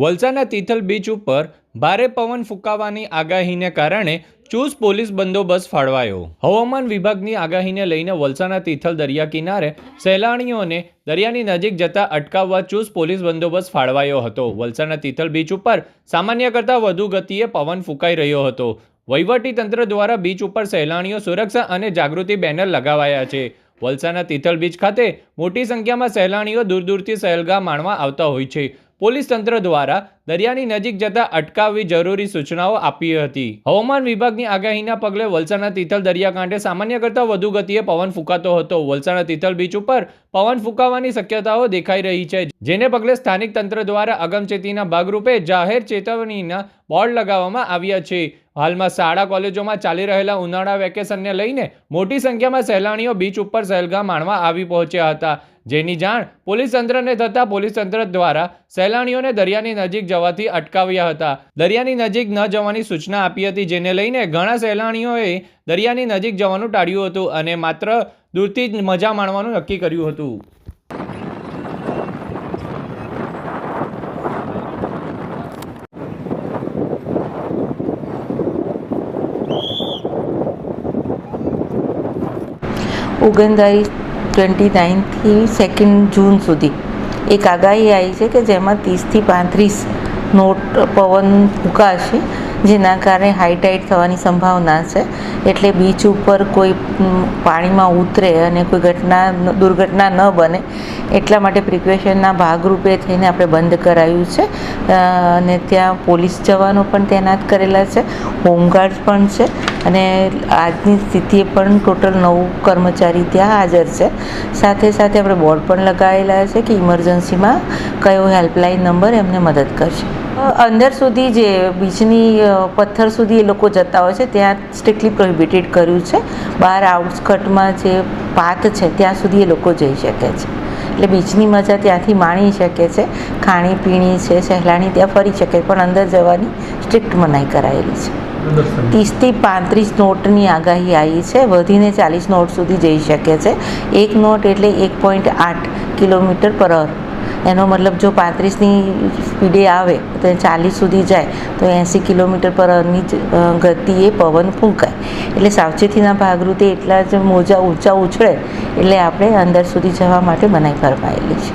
વલસાડના તિથલ બીચ ઉપર ભારે પવન ફૂંકાવાની આગાહીને કારણે ચુસ્ત પોલીસ બંદોબસ્ત ફાળવાયો. હવામાન વિભાગની આગાહીને લઈને વલસાડના તિથલ દરિયા કિનારે સહેલાણીઓને દરિયાની નજીક જતા અટકાવવા ચુસ્ત પોલીસ બંદોબસ્ત ફાળવાયો હતો. વલસાડના તિથલ બીચ ઉપર સામાન્ય કરતાં વધુ ગતિએ પવન ફૂંકાઈ રહ્યો હતો. તંત્ર દ્વારા બીચ ઉપર સહેલાણીઓ સુરક્ષા અને જાગૃતિ બેનર લગાવાયા છે. વલસાડના તિથલ બીચ ખાતે મોટી સંખ્યામાં સહેલાણીઓ દૂર દૂરથી સહેલગાહ માણવા આવતા હોય છે. પોલીસ તંત્ર દ્વારા દરિયાની નજીક જતા અટકાવવી જરૂરી સૂચનાઓ આપી હતી. હવામાન વિભાગની આગાહીના પગલે વલસાડના તિથલ દરિયાકાંઠે સામાન્ય કરતાં વધુ ગતિએ પવન ફૂંકાતો હતો. વલસાડના તિથલ બીચ ઉપર પવન ફૂંકાવાની શક્યતાઓ દેખાઈ રહી છે, જેને પગલે સ્થાનિક તંત્ર દ્વારા અગમચેતીના ભાગરૂપે જાહેર ચેતવણીના બોર્ડ લગાવવામાં આવ્યા છે. હાલમાં શાળા કોલેજોમાં ચાલી રહેલા ઉનાળા વેકેશનને લઈને મોટી સંખ્યામાં સહેલાણીઓ બીચ ઉપર સહેલગા માણવા આવી પહોંચ્યા હતા. જેની જાણ પોલીસ તંત્રને થતાં પોલીસ તંત્ર દ્વારા સહેલાણીઓને દરિયાની નજીક જવાથી અટકાવ્યા હતા. દરિયાની નજીક ન જવાની સૂચના આપી હતી, જેને લઈને ઘણા સહેલાણીઓએ દરિયાની નજીક જવાનું ટાળ્યું હતું અને માત્ર દૂરથી જ મજા માણવાનું નક્કી કર્યું હતું. ઓગણતારીસ ટ્વેન્ટી નાઇનથી સેકન્ડ જૂન સુધી. એક આગાહી આવી છે કે જેમાં ત્રીસથી પાંત્રીસ નોટ પવન ફૂંકાશે જેના કારણે હાઈટાઈટ થવાની સંભાવના છે. એટલે બીચ ઉપર કોઈ પાણીમાં ઉતરે અને કોઈ ઘટના દુર્ઘટના ન બને, એટલા માટે પ્રિકોશનના ભાગરૂપે થઈને આપણે બંધ કરાયું છે. અને ત્યાં પોલીસ જવાનો પણ તૈનાત કરેલા છે. હોમગાર્ડ પણ છે. અને આજની સ્થિતિએ પણ ટોટલ નવ કર્મચારી ત્યાં હાજર છે. સાથે સાથે આપણે બોર્ડ પણ લગાવેલા છે કે ઇમરજન્સીમાં કયો હેલ્પલાઇન નંબર એમને મદદ કરશે. અંદર સુધી જે બીચની પથ્થર સુધી એ લોકો જતા હોય છે ત્યાં સ્ટ્રિક્ટલી પ્રોહિબિટેડ કર્યું છે. બહાર આઉટસ્કટમાં જે પાથ છે ત્યાં સુધી એ લોકો જઈ શકે છે. એટલે બીચની મજા ત્યાંથી માણી શકે છે. ખાણીપીણી છે સહેલાણી ત્યાં ફરી શકે પણ અંદર જવાની સ્ટ્રિક્ટ મનાઈ કરાયેલી છે. ત્રીસથી પાંત્રીસ નોટની આગાહી આવી છે. વધીને ચાલીસ નોટ સુધી જઈ શકે છે. એક નોટ એટલે એક પોઈન્ટ આઠ કિલોમીટર પર અવર એનો મતલબ જો પાંત્રીસની સ્પીડે આવે તો ચાલીસ સુધી જાય તો એંસી કિલોમીટર પર અ, ગતિએ પવન ફૂંકાય. એટલે સાવચેતીના ભાગરૂપે એટલા જ મોજા ઊંચા ઉછળે એટલે આપણે અંદર સુધી જવા માટે મનાઈ ફરમાયેલી છે.